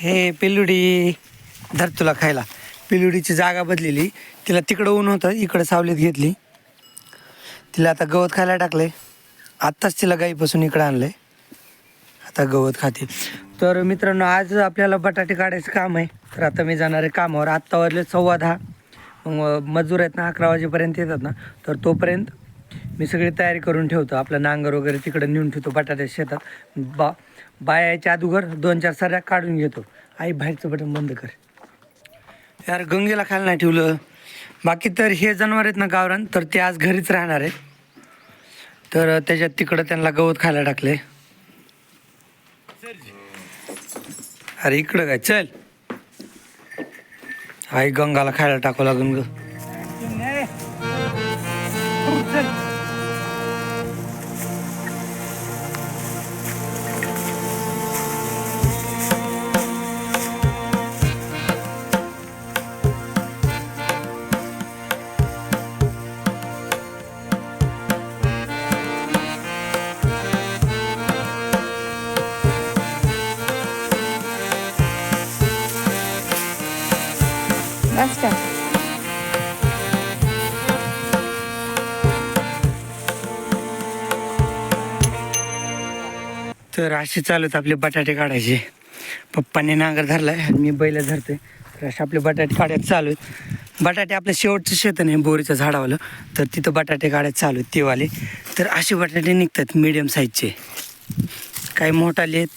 हे पिलुडी धर तुला खायला. पिलुडीची जागा बदलेली. तिला तिकडं ऊन होतं इकडं सावलीत घेतली. तिला आता गवत खायला टाकलंय. आत्ताच तिला गाईपासून इकडं आणलंय. आता गवत खाते. तर मित्रांनो आज आपल्याला बटाटे काढायचं काम आहे. तर आता मी जाणार आहे कामावर. आत्ता वाजले सव्वा दहा. मग मजूर आहेत ना अकरा वाजेपर्यंत येतात ना. तर तोपर्यंत मी सगळी तयारी करून ठेवतो. आपलं नांगर वगैरे तिकडे नेऊन ठेवतो बटाट्या शेतात. बा बायाच्या अदुगर दोन चार साऱ्या काढून घेतो. आई बाहेरचं बटन बंद कर. यार गंगेला खायला नाही ठेवलं. बाकी तर हे जनावर आहेत ना गावरान तर ते आज घरीच राहणार आहेत. तर त्याच्यात तिकडं त्यांना गवत खायला टाकले अरे इकडं काय? चल. आई गंगाला खायला टाकू लागून तर असे चालू आहेत आपले बटाटे काढायचे. पप्पाने नांगर धरलाय आणि मी बैल धरते तर असे आपले बटाटे काढायचे चालू आहेत. बटाटे आपलं शेवटचं शेत नाही बोरीचं झाडावलं. तर तिथं बटाटे काढायचे चालू आहेत तेवाले. तर असे बटाटे निघतात मीडियम साईजचे काही मोठाले आहेत.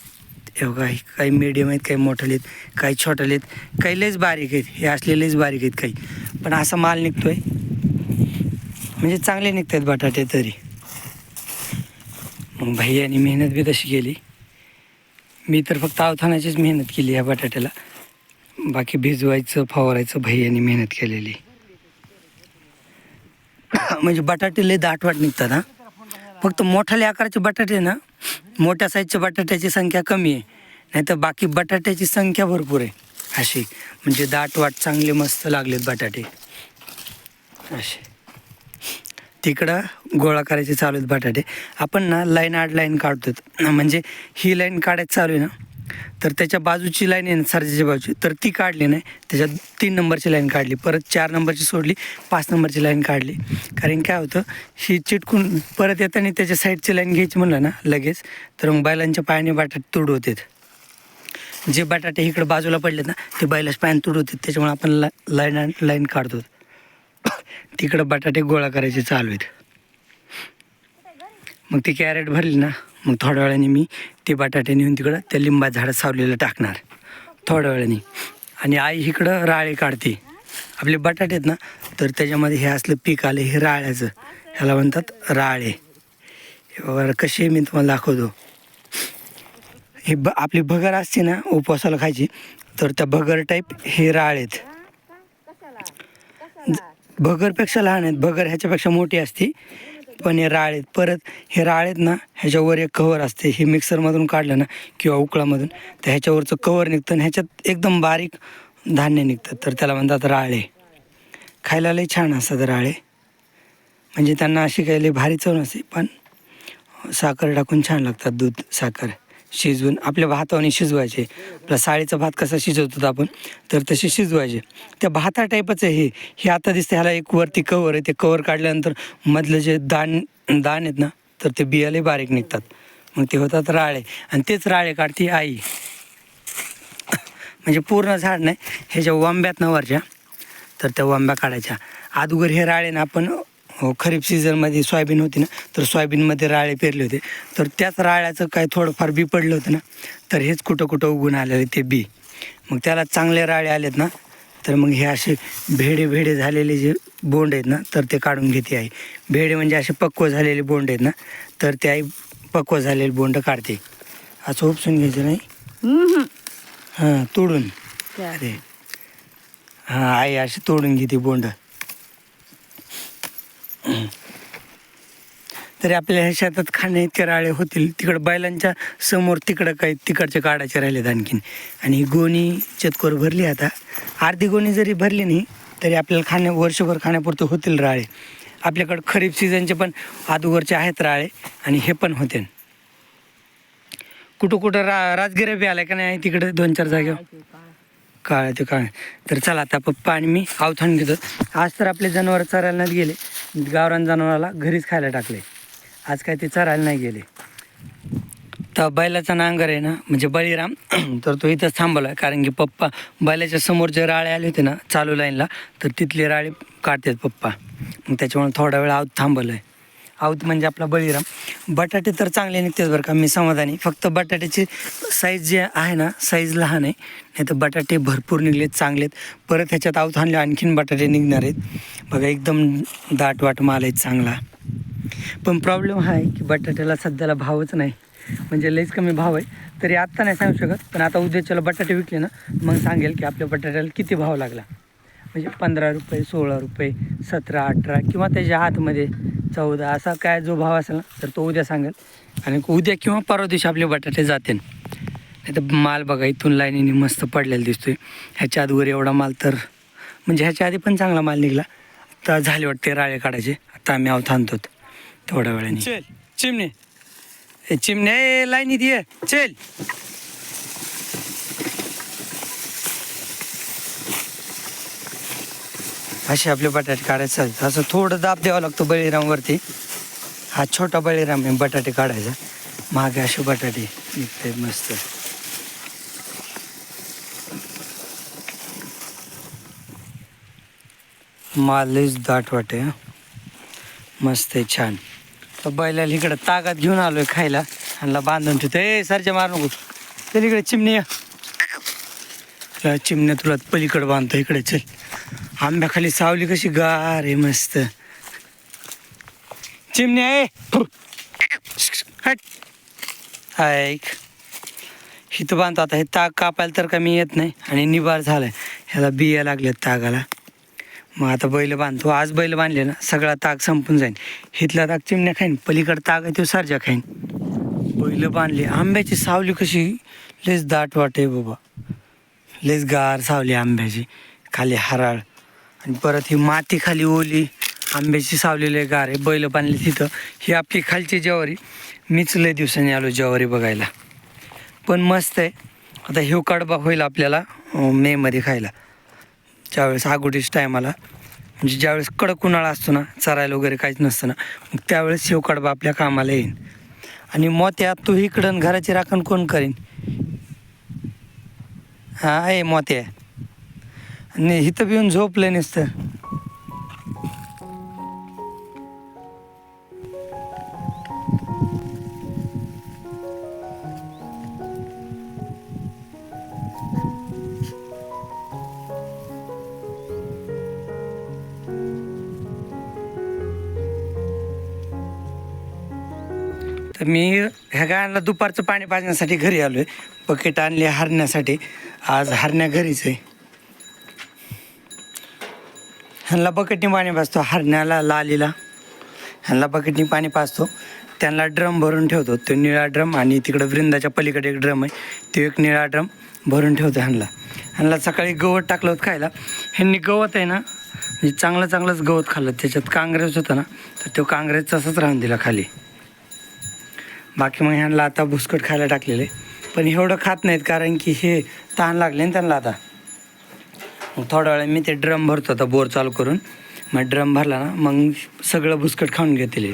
काही काही मीडियम आहेत काही मोठाले आहेत काही छोटाले आहेत. काही लयच बारीक आहेत. हे असले लईच बारीक आहेत काही. पण असा माल निघतोय. म्हणजे चांगले निघतात बटाटे तरी. मग भैयानी मेहनत बी तशी केली. मी तर फक्त आवथानाचीच मेहनत केली या बटाट्याला. बाकी भिजवायचं फवारायचं भैयानी मेहनत केलेली. म्हणजे बटाटे लय दाटवाट निघतात हा. फक्त मोठ्याले आकाराचे बटाटे ना मोठ्या साईजच्या बटाट्याची संख्या कमी आहे. नाही तर बाकी बटाट्याची संख्या भरपूर आहे. अशी. म्हणजे दाटवाट चांगले मस्त लागलेत बटाटे. असे तिकडं गोळा करायचे चालू आहेत बटाटे. आपण ना लाईन आड लाईन काढतो म्हणजे ही लाईन काढायची चालू आहे ना तर त्याच्या बाजूची लाईन आहे ना सरजेच्या बाजूची तर ती काढली नाही. त्याच्यात तीन नंबरची लाईन काढली परत चार नंबरची सोडली पाच नंबरची लाईन काढली. कारण काय होतं ही चिटकून परत येताना त्याच्या साईडची लाईन घ्यायची म्हणलं ना लगेच तर मग बैलांच्या पायाने बटाटे तुड होतात जे बटाटे इकडं बाजूला पडलेत ना ते बैलाच्या पायाने तुड होतात त्याच्यामुळे आपण ला लाईन लाईन काढतो तिकडं बटाटे गोळा करायचे चालू आहेत. मग ती कॅरेट भरली ना मग थोड्या वेळाने मी ते बटाटे नेऊन तिकडं त्या लिंबा झाडं सावलेलं टाकणार. थोड्या वेळाने. आणि आई इकडं राळे काढते. आपले बटाटे आहेत ना तर त्याच्यामध्ये हे असलं पीक आलं हे राळ्याचं. ह्याला म्हणतात राळे. हे कसे मी तुम्हाला दाखवतो. हे ब आपली भगर असते ना उपवासाला खायची तर त्या भगर टाईप हे राळ आहेत. भगरपेक्षा लहान आहेत. भगर ह्याच्यापेक्षा मोठी असते. पण हे राळ आहेत. परत हे राळ आहेत ना ह्याच्यावर एक कवर असते. हे मिक्सरमधून काढलं ना किंवा उकळामधून तर ह्याच्यावरचं कवर निघतं आणि ह्याच्यात एकदम बारीक धान्य निघतं. तर त्याला म्हणतात राळे. खायला लई छान असतात राळे. म्हणजे त्यांना अशी काही लई भारी चव नसते पण साखर टाकून छान लागतात दूध साखर. शिजवून आपल्या भाताने शिजवायचे. आपला साळीचा भात कसा शिजवतो आपण तर तसे शिजवायचे. त्या भाता टाईपच आहे हे हे आता दिसते ह्याला एक वरती कवर आहे. ते कवर काढल्यानंतर मधलं जे दाण दाण आहेत ना तर ते बियाले बारीक निघतात. मग ते होतात राळे. आणि तेच राळे काढते आई. म्हणजे पूर्ण झाड नाही ह्याच्या वांब्यात ना वरच्या तर त्या वांब्या काढायच्या. अगोदर हे राळे ना आपण खरीप सीझनमध्ये सोयाबीन होती ना तर सोयाबीनमध्ये राळे पेरले होते. तर त्याच राळ्याचं काय थोडंफार बी पडलं होतं ना तर हेच कुठं कुठं उगून आलेले ते बी. मग त्याला चांगले राळे आलेत ना तर मग हे असे भेडे भेडे झालेले जे बोंड आहेत ना तर ते काढून घेते आहे भेडे म्हणजे असे पक्व झालेले बोंड आहेत ना तर ते आई पक्व झालेले बोंड काढते. असं उपसून घ्यायचं नाही. हां तोडून. अरे. हां आई अशी तोडून घेते बोंड. तरी आपल्या ह्या शेतात खाणे इतके राळे होतील. तिकडं बैलांच्या समोर तिकडं काही तिकडचे काढायचे राहिलेत आणखीन. आणि ही गोणी चतकोर भरली आता. अर्धी गोणी जरी भरली नाही तरी आपल्याला खाण्या वर्षभर खाण्यापुरते होतील राळे. आपल्याकडं खरीप सीझनचे पण अगोदरचे आहेत राळे आणि हे पण होते. कुठं कुठं रा राजगिरा बी आलाय का नाही तिकडे दोन चार जागेवर? काळ ते काळ. तर चला आता पप्पा आणि मी आवथान घेतो. आज तर आपले जनावर चरायला गेले. गावरान जनावराला घरीच खायला टाकले. आज काय ते चरायला नाही गेले. तर बैलाचा नांगर आहे ना म्हणजे बळीराम तर तो इथंच थांबवला आहे कारण की पप्पा बैलाच्या समोर जे राळे आले होते ना चालू लाईनला तर तिथले राळे काढतात पप्पा. मग त्याच्यामुळे थोडा वेळ आऊत थांबवलं आहे आऊत म्हणजे आपला बळीराम. बटाटे तर चांगले निघतात बरं का मी समाधानी. फक्त बटाट्याची साईज जे आहे ना साईज लहान आहे. नाही तर बटाटे भरपूर निघलेत चांगलेत. परत ह्याच्यात आऊत आणले आणखीन बटाटे निघणार आहेत. बघा एकदम दाट वाट माल आहेत चांगला. पण प्रॉब्लेम हा आहे की बटाट्याला सध्याला भावच नाही. म्हणजे लईच कमी भाव आहे. तरी आत्ता नाही सांगू शकत पण आता उद्याच्याला बटाटे विकले ना मग सांगेल की आपल्या बटाट्याला किती भाव लागला. म्हणजे पंधरा रुपये सोळा रुपये सतरा अठरा किंवा त्याच्या आतमध्ये चौदा असा काय जो भाव असेल ना तर तो उद्या सांगेल. आणि उद्या किंवा परवा दिवशी आपले बटाटे जातील. नाही तर माल बघा इथून लाईनीने मस्त पडलेला दिसतोय. ह्याच्या आधीवर एवढा माल तर म्हणजे ह्याच्या आधी पण चांगला माल निघला. आता झाले वाटते राळे काढायचे. आता आम्ही आव थांबतो थोड्या वेळाने. चल चिमणे. चिमणे लाईनीत ये. चल. असे आपले बटाटे काढायचे असतात. असं थोडं दाब द्यावं लागतो बळीरामवरती. हा छोटा बळीराम आहे बटाटे काढायचा. मागे असे बटाटे निघते मस्त. मालच दाट वाटे मस्त आहे छान. तर बैलाला इकडं तागात घेऊन आलोय खायला. ह्यांना बांधून ठेवतो. ए सरच्या मार नको. तर इकडे चिमणी या. चिमण्या तुला पलीकडे बांधतो. इकडे चल. आंब्याखाली सावली कशी गार आहे मस्त. चिमण्या आहे. ऐक. इथं बांधतो आता. हे ताग कापायला तर कमी येत नाही. आणि निबार झालाय. ह्याला बिया लागल्यात तागाला. मग आता बैल बांधतो. आज बैल बांधले ना सगळा ताग संपून जाईन. हिथला ताग चिमण्या खाईन. पलीकडे ताग आहे तो सारजा खाईन. बैल बांधली. आंब्याची सावली कशी? लेस दाट वाटे बाबा. लेस गार सावली आंब्याची. खाली हराळ. आणि परत ही माती खाली ओली आंब्याची सावलेली आहे बैल बांधली तिथं. ही आपली खालची ज्वारी. मीच लय दिवसांनी आलो ज्वारी बघायला. पण मस्त आहे. आता हिवकाडबा कडबा होईल आपल्याला मेमध्ये खायला. ज्यावेळेस आगोटीच टायमाला. म्हणजे ज्यावेळेस कडक उन्हाळा असतो ना चरायला वगैरे काहीच नसतं ना मग त्यावेळेस हिवकाडबा आपल्या कामाला येईन. आणि मोत्या तू इकडं घराची राखण कोण करीन? हा आहे मोत्या. आणि इथं पिऊन झोपले झोपलं नसतं. तर मी ह्या गायांना दुपारचं पाणी पाजण्यासाठी घरी आलो आहे बकेट आणली हरण्यासाठी. आज हरण्या घरीच आहे. ह्यांना बकेटनी पाणी पाजतो हरण्याला लालीला. ह्यांना बकेटनी पाणी पाजतो. त्यांना ड्रम भरून ठेवतो. तो निळा ड्रम आणि तिकडं वृंदाच्या पलीकडे एक ड्रम आहे. तो एक निळा ड्रम भरून ठेवतो ह्यांना. ह्यांना सकाळी गवत टाकलं होतं खायला. ह्यांनी गवत आहे ना म्हणजे चांगलं चांगलंच गवत खाल्लं. त्याच्यात काँग्रेस होतं ना तर तो काँग्रेस तसंच राहून दिला खाली. बाकी मग ह्यांना आता भुसकट खायला टाकलेले पण एवढं खात नाहीत कारण की हे तहान लागले ना त्यांना आता. मग थोड्या वेळा मी ते ड्रम भरतो आता बोर चालू करून. मग ड्रम भरला ना मग सगळं भुसकट खाऊन घेतले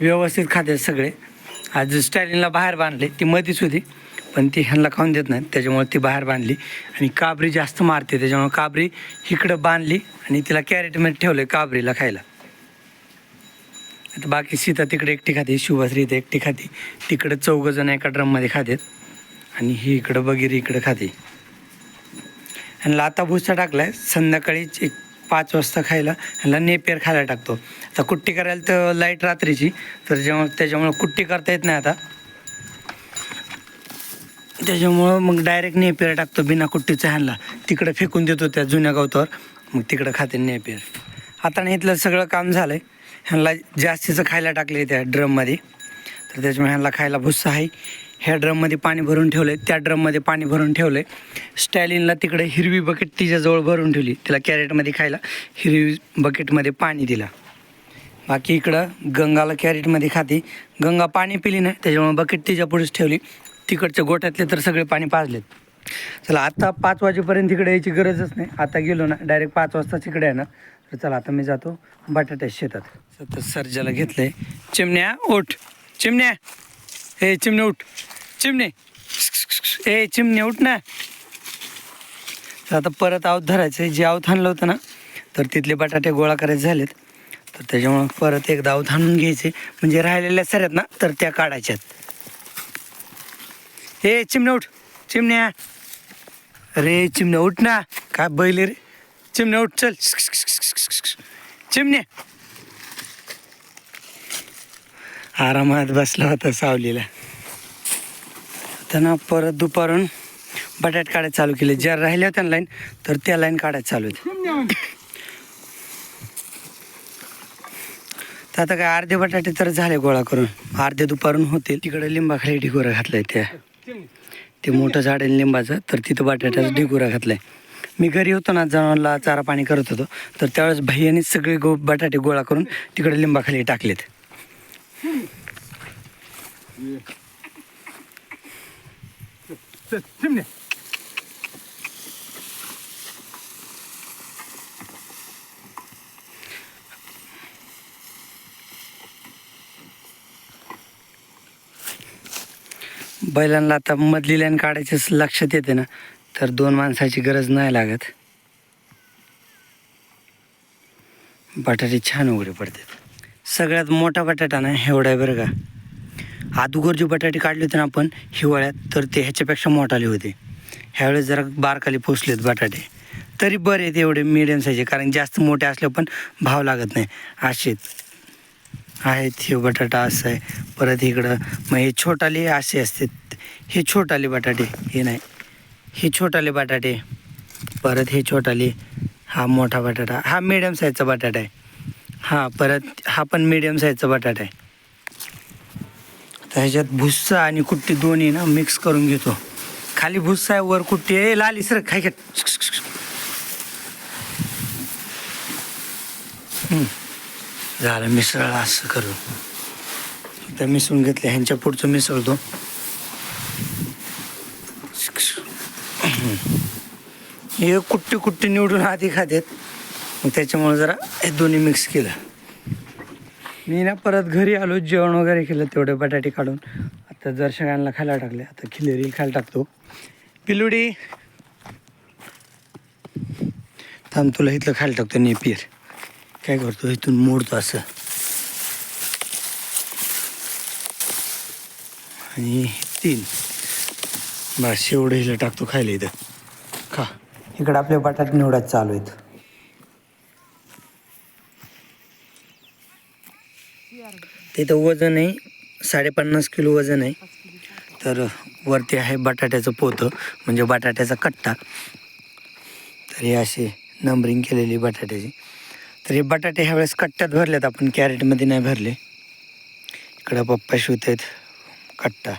व्यवस्थित खाते सगळे. आज स्टायलिनला बाहेर बांधले ती मधीच होती पण ती ह्यांना खाऊन देत नाही त्याच्यामुळे ती बाहेर बांधली. आणि काबरी जास्त मारते त्याच्यामुळे काबरी इकडं बांधली आणि तिला कॅरेटमध्ये ठेवलं काबरीला खायला. आता बाकी सीता तिकडे एकटी खाते शिवभाश्री इथं एकटी खाते. तिकडं चौघजण एका ड्रममध्ये खातात. आणि ही इकडं बगिरी इकडं खाते. आणि लाता भुसा टाकलाय संध्याकाळी एक पाच वाजता खायला ह्याला नेपेर खायला टाकतो. आता कुट्टी करायला तर लाइट रात्रीची तर जेव्हा त्याच्यामुळं कुट्टी करता येत नाही आता. त्याच्यामुळं मग डायरेक्ट नेपेर टाकतो बिना कुट्टीचा ह्यांना. तिकडं फेकून देतो त्या जुन्या गवतावर मग तिकडं खाते नेपेर. आता नाही इथलं सगळं काम झालं आहे ह्यांना जास्तीचं खायला टाकले त्या ड्रममध्ये. तर त्याच्यामुळे ह्यांना खायला भुस्सा आहे. ह्या ड्रममध्ये पाणी भरून ठेवलं आहे त्या ड्रममध्ये पाणी भरून ठेवलं आहे स्टॅलिनला तिकडे हिरवी बकेट तिच्याजवळ भरून ठेवली. तिला कॅरेटमध्ये खायला हिरवी बकेटमध्ये पाणी दिला. बाकी इकडं गंगाला कॅरेटमध्ये खाते. गंगा पाणी पिली नाही त्याच्यामुळे बकेट तिच्या पुढेच ठेवली. तिकडच्या गोठ्यातले तर सगळे पाणी पाजलेत. चला आता पाच वाजेपर्यंत तिकडे यायची गरजच नाही. आता गेलो ना डायरेक्ट पाच वाजता तिकडे आहे ना. तर चला आता मी जातो बटाट्या शेतात. तर सर्जाला घेतलंय. चिमण्या ओठ चिमण्या. हे चिमणे उठ. चिमणे. ए चिमणे उठ ना. तर आता परत आवत धरायचं जे आवत आणलं होतं ना तर तिथले बटाटे गोळा करायचे झालेत. तर त्याच्यामुळं परत एकदा आवत आणून घ्यायचे. म्हणजे राहिलेल्या सऱ्यात ना तर त्या काढायच्यात. हे चिमणे उठ. चिमण्या. अरे चिमण्या उठ ना. काय बैल रे. चिमण्या उठ चल. चिमण्या. आरामात बसला होता सावलीला. त्यांना परत दुपारून बटाट काढायला चालू केले. ज्या राहिल्या होत्या लाईन तर त्या लाईन काढायला चालू होत्या. तर आता काय अर्धे बटाटे तर झाले गोळा करून. अर्धे दुपारून होतील तिकडे लिंबाखाली ढिगोरा घातलाय त्या. ते मोठं झाड आहे लिंबाचं तर तिथं बटाट्याचा ढिगोरा घातलाय. मी घरी होतो ना जनावरला चारा पाणी करत होतो. तर त्यावेळेस भैयाने सगळे गो बटाटे गोळा करून तिकडे लिंबाखाली टाकलेत. चल şimdi. बैलांना आता मधली लाईन काढायचं लक्षात येते ना तर दोन माणसाची गरज नाही लागत बटाटे छान उघडे पडतात सगळ्यात मोठा बटाटा ना एवढा आहे बरं का. अदुगर जे बटाटे काढले होते ना आपण हिवाळ्यात तर ते ह्याच्यापेक्षा मोठाले होते. ह्यावेळेस जरा बारकाली पोचलेत बटाटे. तरी बरे आहेत एवढे मिडियम साईजचे कारण जास्त मोठे असले पण भाव लागत नाही. असेच. आहेत हे बटाटा असं आहे. परत इकडं मग हे छोटाले असे असतात. हे छोटाले बटाटे हे नाही. हे छोटाले बटाटे. परत हे छोटाले. हा मोठा बटाटा. हा मिडियम साईजचा बटाटा आहे. हा परत हा पण मिडियम साईजचा बटाटा आहे. तर ह्याच्यात भुस्सा आणि कुट्टी दोन्ही ना मिक्स करून घेतो. खाली भुस्सा आहे वर कुट्टी आहे लाली सर खाय खाय झालं मिसळ असं करू. एकदा मिसळून घेतलं ह्यांच्या पुढचं मिसळतो. हे कुट्टी कुट्टी निवडून आधी खातात. मग त्याच्यामुळे जरा हे दोन्ही मिक्स केलं. मी ना परत घरी आलो जेवण वगैरे केलं तेवढे बटाटे काढून. आता दर्शकांना खायला टाकले आता खिलेरी खायला टाकतो. पिलुडी. थांब तुला इथलं खायला टाकतो नेपियर. काय करतो इथून मोडतो असं. आणि तीन. बस एवढं हिला टाकतो खायला इथं. खा. इकडं आपले बटाटे निवडायचं चालू आहेत. तिथं वजन आहे साडेपन्नास किलो वजन आहे. तर वरती आहे बटाट्याचं पोतं म्हणजे बटाट्याचा कट्टा. तर हे असे नंबरिंग केलेली बटाट्याची. तर हे बटाटे ह्यावेळेस कट्ट्यात भरलेत आपण कॅरेटमध्ये नाही भरले. इकडं पप्पा शिवत आहेत कट्टा.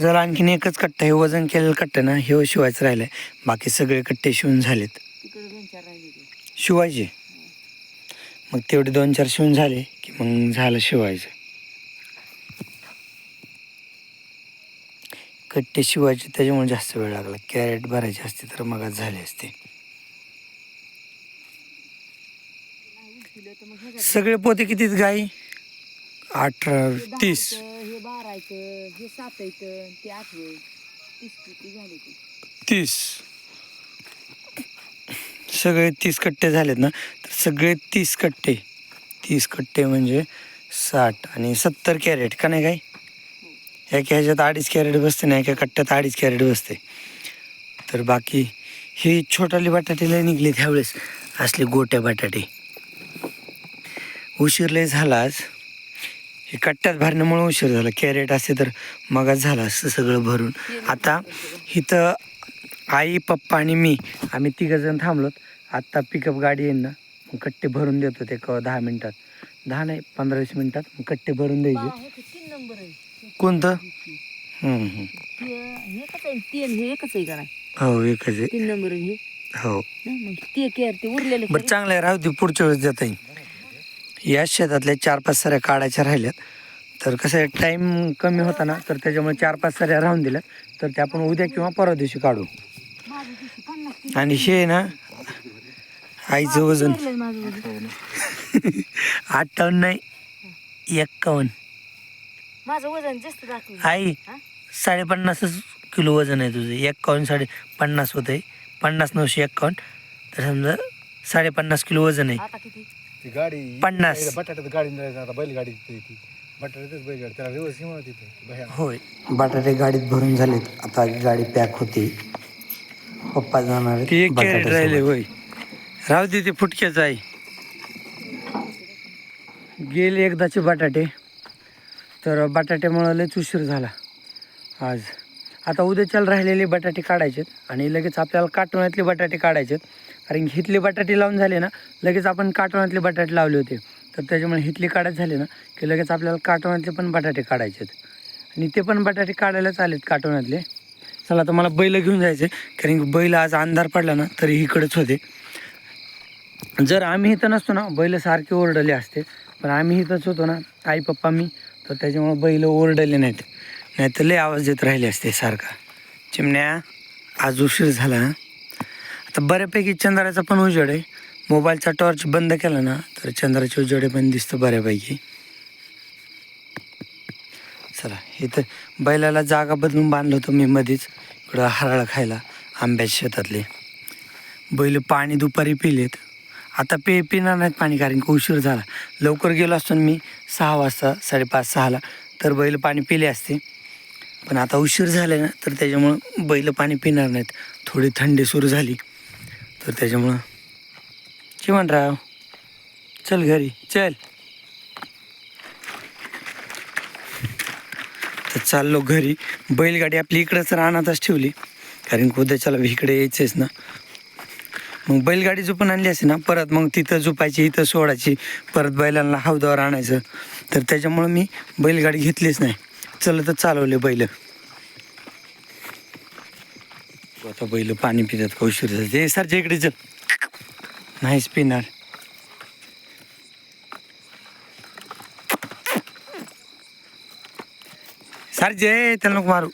जर आणखीन एकच कट्टा हे वजन केलेलं कट्टा ना हे शिवायचं राहिलं बाकी सगळे कट्टे शिवून झालेत. शिवायचे? मग तेवढे दोन चार शिवून झाले की मग झालं शिवायचं. कट्टे शिवायचे त्याच्यामुळे जास्त वेळ लागला. कॅरेट भरायचे असते तर मग झाले असते. सगळे पोते कितीत गाई? अठरा तीस. हे बारायचं हे सातायचं ते आठवं तीस. किती झाले ते तीस. सगळे तीस कट्टे झालेत ना? तर सगळे तीस कट्टे. तीस कट्टे म्हणजे साठ आणि सत्तर कॅरेट का नाही काय? एका ह्याच्यात अडीच कॅरेट बसते ना एका कट्ट्यात अडीच कॅरेट बसते. तर बाकी हे छोटाले बटाटे लय निघले त्यावेळेस असले गोट्या बटाटे. उशीर लय हे कट्ट्यात भरण्यामुळे उशीर झाला. कॅरेट असे तर मगाच झालं असतं सगळं भरून. आता इथं आई पप्पा आणि मी आम्ही तिघं जण थांबलोत. आत्ता पिकअप गाडी येईन ना मग कट्टे भरून देतो ते क दहा मिनिटात. दहा नाही पंधरा वीस मिनिटात मग कट्टे भरून द्यायचे. कोणतं? हे एकच आहे तीन हे हो नंबर आहे. हे. हो. ते केअर ते उरलेलं बरं चांगलं आहे राहू दे पुढच्या वेळेस देता येईल. या शेतातल्या चार पाच सऱ्या काढायच्या राहिल्यात. तर कसं आहे टाईम कमी होता ना तर त्याच्यामुळे चार पाच सऱ्या राहून दिल्या तर ते आपण उद्या किंवा परवा दिवशी काढू. आणि हे आहे ना आईचं वजन. अठ्ठावन्न नाही एक्कावन्न. माझं वजन आई? साडेपन्नासच किलो वजन आहे तुझं. एक्कावन्न साडे पन्नास होत आहे पन्नास नऊशे एक्कावन्न. तर समजा साडेपन्नास किलो वजन आहे. गाडी पन्नास. होय बटाटे गाडीत भरून झालेत. आता गाडी पॅक होती. पप्पा जाणार आहेत एक कॅरेट बटाट्यासोबत. राहिले होय. राहू दे ते फुटक्याच आहे गेले एकदाचे बटाटे. तर बटाट्यामुळं लयच उशीर झाला आज. आता उद्याच्याला राहिलेले बटाटे काढायचेत आणि लगेच आपल्याला काटोण्यातले बटाटे काढायचेत. कारण हिथले बटाटे लावून झाले ना लगेच आपण काटोण्यातले बटाटे लावले होते. तर त्याच्यामुळे हिथले काढायचे झाले ना की लगेच आपल्याला काटोण्यातले पण बटाटे काढायचेत. आणि ते पण बटाटे काढायलाच आलेत काटोण्यातले चला आता मला बैल घेऊन जायचे कारण की बैल आज अंधार पडला ना तरी इकडेच होते. जर आम्ही इथं नसतो ना बैल सारखे ओरडले असते. पण आम्ही इथंच होतो ना आई पप्पा मी तर त्याच्यामुळे बैल ओरडले नाहीत. नाही तर लय आवाज देत राहिले असते सारखा. चिमण्या आज उशीर झाला ना. आता बऱ्यापैकी चंद्राचा पण उजेड आहे. मोबाईलचा टॉर्च बंद केला ना तर चंद्राचे उजेडे पण दिसतं बऱ्यापैकी. चला इथं बैलाला जागा बदलून बांधलं होतं मी मध्येच इकडं हराळं खायला आंब्याच्या शेतातले. बैल पाणी दुपारी पिलेत. आता पे पिणार नाहीत पाणी कारण की उशीर झाला. लवकर गेलो असतो मी सहा वाजता साडेपाच सहाला तर बैल पाणी पिले असते. पण आता उशीर झाला ना तर त्याच्यामुळं बैल पाणी पिणार नाहीत. थोडी थंडी सुरू झाली. तर त्याच्यामुळं चिमणराव चल घरी चल. चाललो घरी. बैलगाडी आपली इकडंच रानातच ठेवली. कारण की उद्याच्याला इकडे यायचंच ना. मग बैलगाडी झोपून आणली असे ना परत मग तिथं झोपायची इथं सोडायची परत बैलांना हौदावर आणायचं. तर त्याच्यामुळं मी बैलगाडी घेतलीच नाही. चलतच चालवले बैल. आता बैल पाणी पितात का? उशीर ते सरच्या इकडे चल. नाहीच पिणार. सरजे त्याला नको मारू.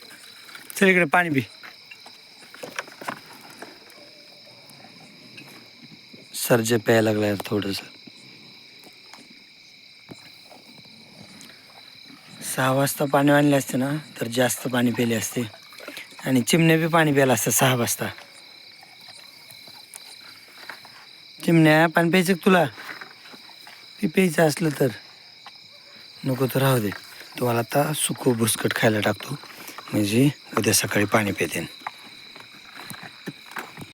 चल इकडे पाणी पी. जे प्यायला लागलाय थोडस. सहा वाजता पाणी आणले असते ना तर जास्त पाणी प्यायले असते. आणि चिमण्या बी पाणी प्यायला असतं सहा वाजता. चिमण्या पाणी प्यायचं तुला? पी प्यायचं असलं तर. नको तर राहू दे. तुम्हाला आता सुको भुसकट खायला टाकतो. म्हणजे उद्या सकाळी पाणी पितेन